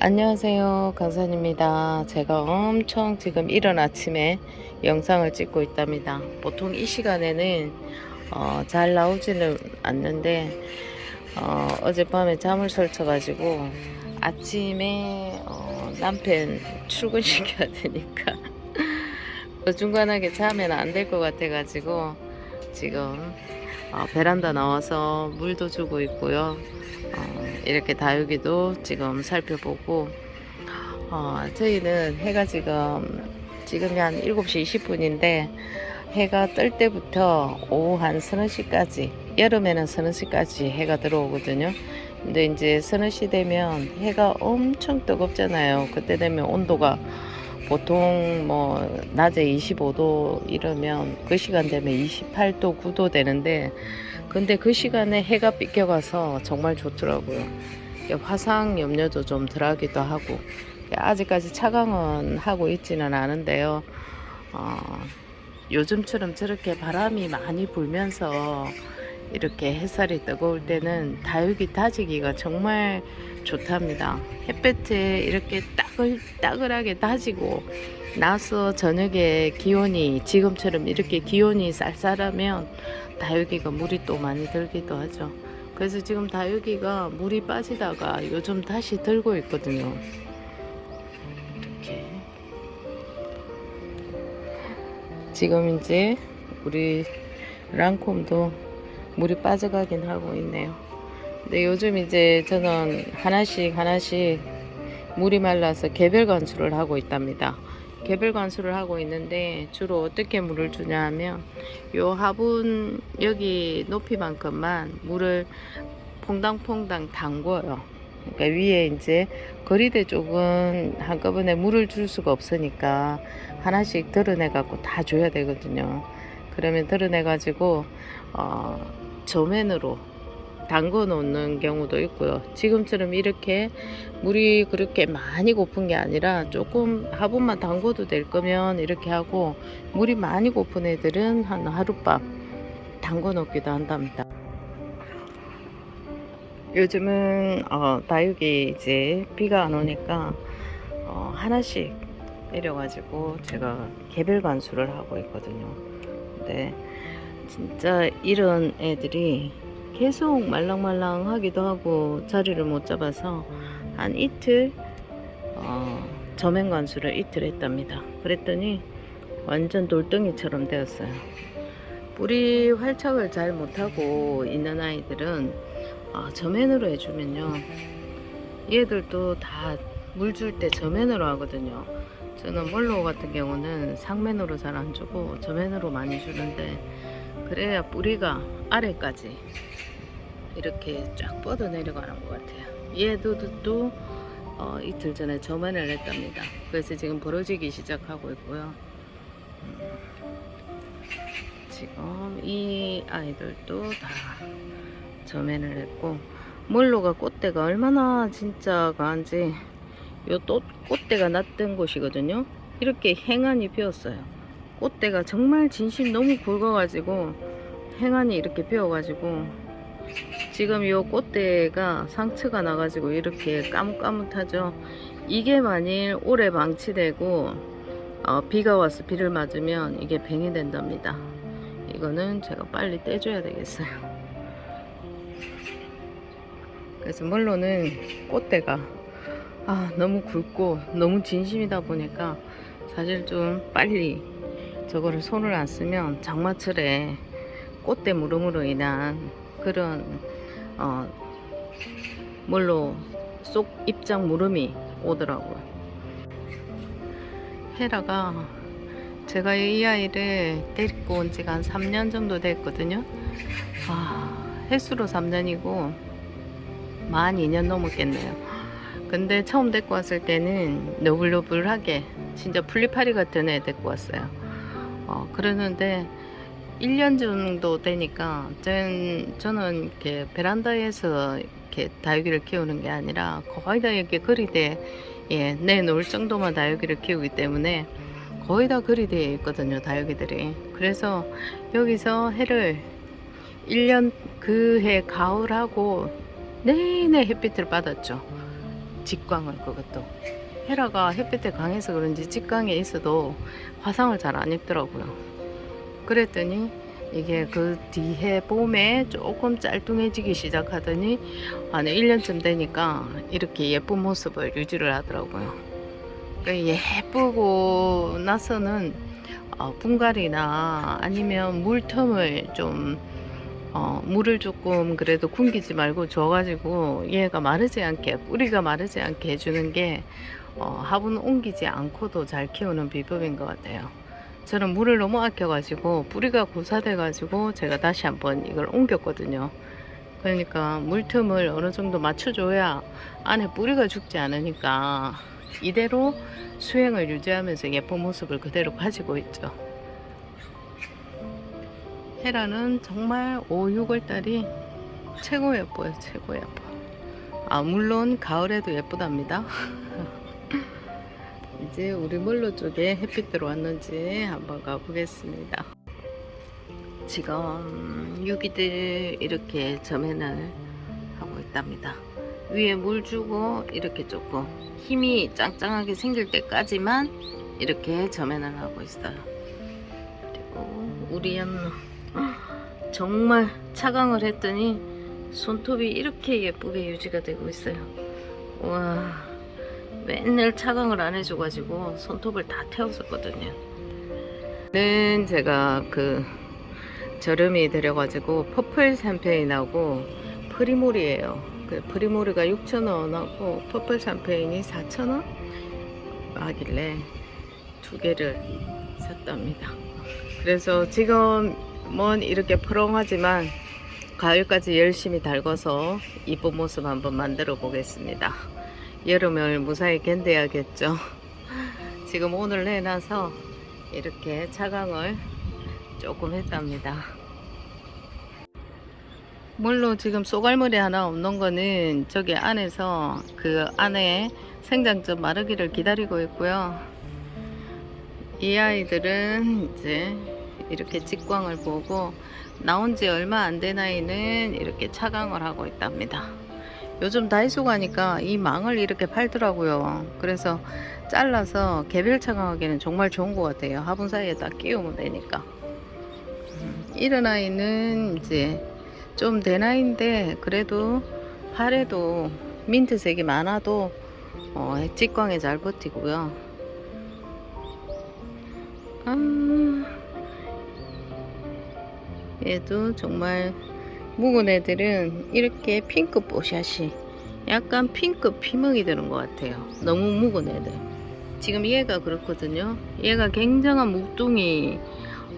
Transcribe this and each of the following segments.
안녕하세요 강산입니다. 제가 엄청 지금 이른 아침에 영상을 찍고 있답니다. 보통 이 시간에는 어, 잘 나오지는 않는데 어, 어젯밤에 잠을 설쳐 가지고 아침에 어, 남편 출근시켜야 되니까 어중간하게 자면 안 될 것 같아 가지고 지금 어, 베란다 나와서 물도 주고 있고요 어, 이렇게 다육이도 지금 살펴보고 어, 저희는 해가 지금 지금이 한 7시 20분인데 해가 뜰 때부터 오후 한 서너 시까지 여름에는 서너 시까지 해가 들어오거든요. 근데 이제 서너 시 되면 해가 엄청 뜨겁잖아요. 그때 되면 온도가 보통 뭐 낮에 25도 이러면 그 시간 되면 28도 9도 되는데 근데 그 시간에 해가 삐껴가서 정말 좋더라고요. 화상 염료도 좀 덜하기도 하고 아직까지 차강은 하고 있지는 않은데요. 어, 요즘처럼 저렇게 바람이 많이 불면서 이렇게 햇살이 뜨거울 때는 다육이 다지기가 정말 좋답니다. 햇볕에 이렇게 따글따글하게 다지고 나서 저녁에 기온이 지금처럼 이렇게 기온이 쌀쌀하면 다육이가 물이 또 많이 들기도 하죠. 그래서 지금 다육이가 물이 빠지다가 요즘 다시 들고 있거든요. 이렇게. 지금 이제 우리 랑콤도 물이 빠져가긴 하고 있네요. 근데 요즘 이제 저는 하나씩 하나씩 물이 말라서 개별 관수를 하고 있답니다. 개별 관수를 하고 있는데 주로 어떻게 물을 주냐 하면 요 화분 여기 높이만큼만 물을 퐁당퐁당 담궈요. 그러니까 위에 이제 거리대 쪽은 한꺼번에 물을 줄 수가 없으니까 하나씩 드러내 갖고 다 줘야 되거든요. 그러면 드러내 가지고 어, 저면으로 담궈 놓는 경우도 있고요. 지금처럼 이렇게 물이 그렇게 많이 고픈 게 아니라 조금 화분만 담궈도 될 거면 이렇게 하고 물이 많이 고픈 애들은 한 하룻밤 담궈 놓기도 한답니다. 요즘은 어, 다육이 이제 비가 안 오니까 어, 하나씩 내려가지고 제가 개별 관수를 하고 있거든요. 근데 진짜 이런 애들이 계속 말랑말랑 하기도 하고 자리를 못 잡아서 한 이틀 어, 저맹 관수를 이틀 했답니다. 그랬더니 완전 돌덩이처럼 되었어요. 뿌리 활착을 잘 못하고 있는 아이들은 어, 저맨으로 해주면요. 얘들도 다 물 줄때 저맨으로 하거든요. 저는 몰로 같은 경우는 상맨으로 잘 안 주고 저맨으로 많이 주는데 그래야 뿌리가 아래까지 이렇게 쫙 뻗어 내려가는 것 같아요. 얘도 또 어, 이틀 전에 저맨을 했답니다. 그래서 지금 벌어지기 시작하고 있고요. 음, 지금 이 아이들도 다 저맨을 했고 몰로가 꽃대가 얼마나 진짜 강한지 요 또 꽃대가 났던 곳이거든요. 이렇게 행안이 피었어요. 꽃대가 정말 진심 너무 굵어가지고 행안이 이렇게 피어가지고 지금 이 꽃대가 상처가 나가지고 이렇게 까뭇까뭇하죠. 이게 만일 오래 방치되고 어, 비가 와서 비를 맞으면 이게 뱅이 된답니다. 이거는 제가 빨리 떼줘야 되겠어요. 그래서 물론은 꽃대가 아, 너무 굵고 너무 진심이다 보니까 사실 좀 빨리 저거를 손을 안 쓰면 장마철에 꽃대 무름으로 인한 그런 어, 물로 쏙 입장 무름이 오더라고요. 헤라가 제가 이 아이를 데리고 온 지가 한 3년 정도 됐거든요. 아, 횟수로 3년이고 만 2년 넘었겠네요. 근데 처음 데리고 왔을 때는 너블너블하게 진짜 풀리파리 같은 애 데리고 왔어요. 어, 그러는데 1년 정도 되니까 전, 저는 이렇게 베란다에서 이렇게 다육이를 키우는 게 아니라 거의 다 이렇게 거리대 예, 내놓을 정도만 다육이를 키우기 때문에 거의 다 거리대에 있거든요, 다육이들이. 그래서 여기서 해를 1년 그 해 가을하고 내내 햇빛을 받았죠. 직광을 그것도 헤라가 햇빛에 강해서 그런지 직광에 있어도 화상을 잘 안 입더라고요. 그랬더니 이게 그 뒤에 봄에 조금 짤뚱해지기 시작하더니 한 1년쯤 되니까 이렇게 예쁜 모습을 유지를 하더라고요. 그 예쁘고 나서는 어, 분갈이나 아니면 물텀을 좀 어, 물을 조금 그래도 굶기지 말고 줘가지고 얘가 마르지 않게 뿌리가 마르지 않게 해주는 게 어, 화분 옮기지 않고도 잘 키우는 비법인 것 같아요. 저는 물을 너무 아껴가지고 뿌리가 고사돼가지고 제가 다시 한번 이걸 옮겼거든요. 그러니까 물틈을 어느 정도 맞춰줘야 안에 뿌리가 죽지 않으니까 이대로 수행을 유지하면서 예쁜 모습을 그대로 가지고 있죠. 헤라는 정말 5, 6월 달이 최고 예뻐요. 최고 예뻐. 아, 물론 가을에도 예쁘답니다. 이제 우리 몰로 쪽에 햇빛 들어왔는지 한번 가보겠습니다. 지금 유기들 이렇게 점해을 하고 있답니다. 위에 물 주고 이렇게 조금 힘이 짱짱하게 생길 때까지만 이렇게 점해을 하고 있어요. 그리고 우리 연노 정말 차강을 했더니 손톱이 이렇게 예쁘게 유지가 되고 있어요. 와. 맨날 차강을 안 해줘가지고 손톱을 다 태웠었거든요. 는 제가 그 저렴이 들여가지고 퍼플 샴페인하고 프리모리예요. 그 프리모리가 6,000원하고 퍼플 샴페인이 4,000원 하길래 두 개를 샀답니다. 그래서 지금은 이렇게 푸렁하지만 가을까지 열심히 달궈서 이쁜 모습 한번 만들어 보겠습니다. 여름을 무사히 견뎌야겠죠. 지금 오늘 내놔서 이렇게 차강을 조금 했답니다. 물로 지금 쏘갈머리 하나 없는 거는 저기 안에서 그 안에 생장점 마르기를 기다리고 있고요. 이 아이들은 이제 이렇게 직광을 보고 나온 지 얼마 안 된 아이는 이렇게 차강을 하고 있답니다. 요즘 다이소 가니까 이 망을 이렇게 팔더라고요. 그래서 잘라서 개별 차강하기는 정말 좋은 것 같아요. 화분 사이에 딱 끼우면 되니까. 음, 이런 아이는 이제 좀 된 아이인데 그래도 팔에도 민트색이 많아도 어, 직광에 잘 버티고요. 아, 얘도 정말 묵은 애들은 이렇게 핑크 뽀샷이 약간 핑크 피멍이 되는 것 같아요. 너무 묵은 애들. 지금 얘가 그렇거든요. 얘가 굉장한 묵둥이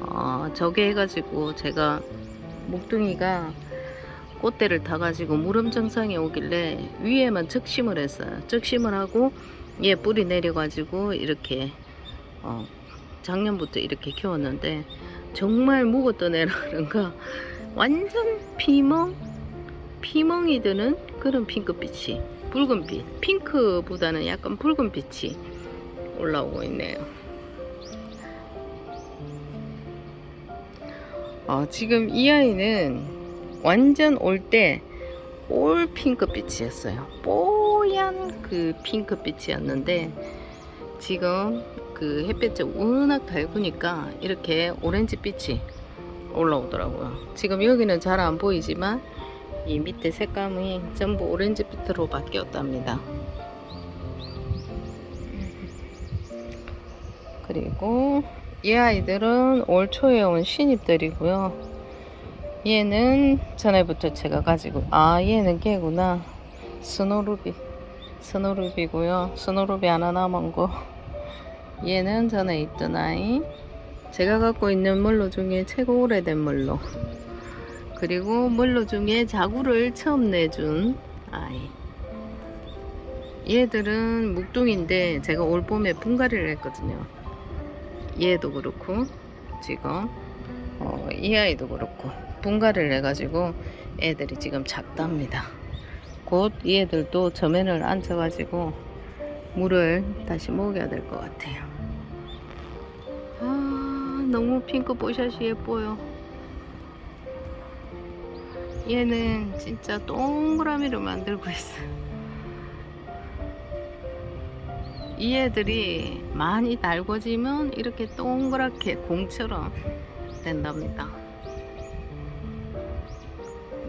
어, 저게 해가지고 제가 묵둥이가 꽃대를 타가지고 무름 정상에 오길래 위에만 적심을 했어요. 적심을 하고 얘 뿌리 내려가지고 이렇게 어, 작년부터 이렇게 키웠는데 정말 묵었던 애라 그런가 완전 피멍 피멍이 드는 그런 핑크빛이 붉은빛 핑크보다는 약간 붉은빛이 올라오고 있네요. 어, 지금 이 아이는 완전 올 때 올 핑크빛이었어요. 뽀얀 그 핑크빛이었는데 지금 그 햇볕이 워낙 밝으니까 이렇게 오렌지 빛이 올라오더라고요. 지금 여기는 잘 안 보이지만 이 밑에 색감이 전부 오렌지빛으로 바뀌었답니다. 그리고 이 아이들은 올 초에 온 신입들이고요. 얘는 전에부터 제가 가지고 아 얘는 걔구나 스노루비 스노루비고요. 스노루비 하나 남은 거 얘는 전에 있던 아이 제가 갖고 있는 물로 중에 최고 오래된 물로. 그리고 물로 중에 자구를 처음 내준 아이. 얘들은 묵둥인데 제가 올 봄에 분갈이를 했거든요. 얘도 그렇고 지금 어, 이 아이도 그렇고 분갈이를 해가지고 애들이 지금 작답니다. 곧 얘들도 저면을 앉혀가지고 물을 다시 먹여야 될 것 같아요. 아, 너무 핑크 뽀샷이 예뻐요. 얘는 진짜 동그라미로 만들고 있어요. 이 애들이 많이 달궈지면 이렇게 동그랗게 공처럼 된답니다.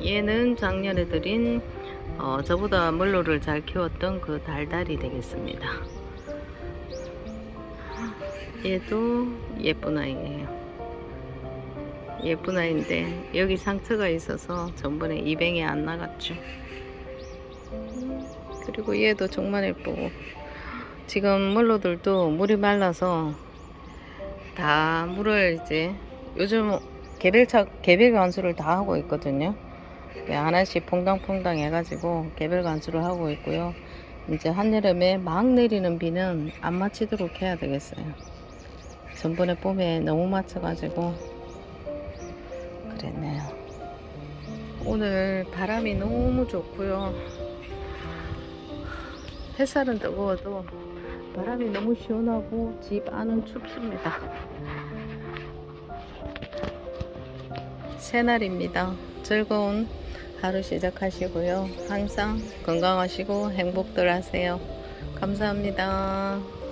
얘는 작년에 들인 어, 저보다 물로를 잘 키웠던 그 달달이 되겠습니다. 얘도 예쁜 아이예요. 예쁜 아이인데 여기 상처가 있어서 전번에 입행이 안 나갔죠. 그리고 얘도 정말 예쁘고 지금 물로들도 물이 말라서 다 물을 이제 요즘 개별차 개별 관수를 다 하고 있거든요. 네, 하나씩 퐁당퐁당 해가지고 개별 관수를 하고 있고요. 이제 한여름에 막 내리는 비는 안 맞히도록 해야 되겠어요. 전번에 봄에 너무 맞춰가지고 그랬네요. 오늘 바람이 너무 좋고요. 햇살은 뜨거워도 바람이 너무 시원하고 집 안은 춥습니다. 새날입니다. 즐거운 하루 시작하시고요. 항상 건강하시고 행복들 하세요. 감사합니다.